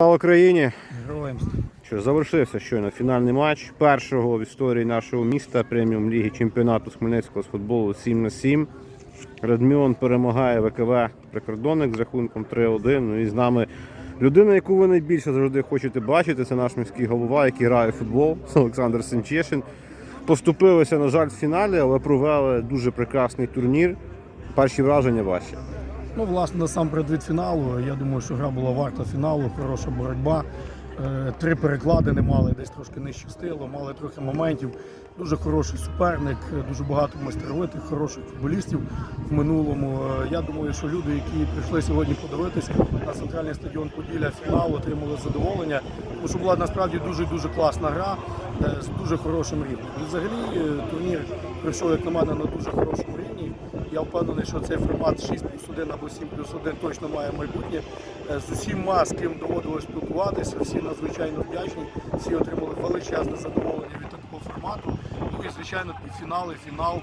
Слава Україні! Героям Що завершився щойно фінальний матч першого в історії нашого міста преміум ліги чемпіонату з Хмельницького з футболу 7 на 7. Радміон перемагає ВКВ прикордонник з рахунком 3-1. Ну і з нами людина, яку ви найбільше завжди хочете бачити. Це наш міський голова, який грає в футбол Олександр Семчешин. Поступилися, на жаль, в фіналі, але провели дуже прекрасний турнір. Перші враження ваші. Ну, власне, насамперед від фіналу. Я думаю, що гра була варта фіналу, хороша боротьба. Е, Три переклади не мали, десь трошки не щастило, мали трохи моментів. Дуже хороший суперник, е, дуже багато майстровитих, хороших футболістів в минулому. Е, Я думаю, що люди, які прийшли сьогодні подивитися на центральний стадіон Поділля фінал, отримали задоволення. Тому що була насправді дуже дуже класна гра з дуже хорошим рівнем. Взагалі турнір пройшов, як на мене, на дуже хорошому рівні. Я впевнений, що цей формат 6 плюс 1 або 7 плюс 1 точно має майбутнє. Е, З усіма, з ким доводилось спілкуватися, всі надзвичайно вдячні, всі отримали величезне задоволення від формату. Ну і звичайно, півфінал і фінал.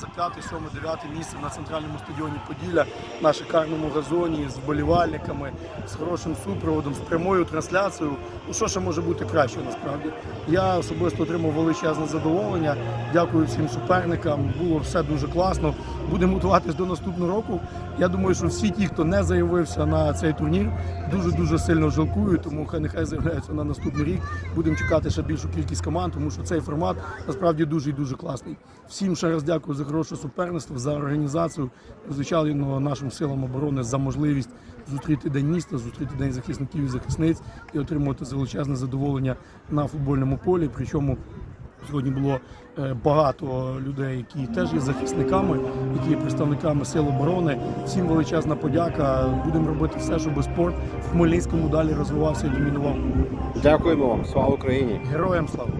За п'яте, сьоме, дев'яте місце на центральному стадіоні Поділля на шикарному газоні з вболівальниками, з хорошим супроводом, з прямою трансляцією. Ну що ще може бути краще насправді? Я особисто отримав величезне задоволення. Дякую всім суперникам. Було все дуже класно. Будемо готуватись до наступного року. Я думаю, що всі ті, хто не заявився на цей турнір, дуже дуже сильно жалкують, тому хай нехай заявляються на наступний рік. Будемо чекати ще більшу кількість команд, тому що цей формат насправді дуже і дуже класний. Всім ще раз дякую за хороше суперництво, за організацію, звичайно, нашим силам оборони за можливість зустріти день міста, зустріти день захисників і захисниць і отримувати величезне задоволення на футбольному полі. Причому Сьогодні було е, багато людей, які теж є захисниками, які є представниками сил оборони. Всім величезна подяка. Будемо робити все, щоб спорт в Хмельницькому далі розвивався і домінував. Дякуємо вам. Слава Україні! Героям слава!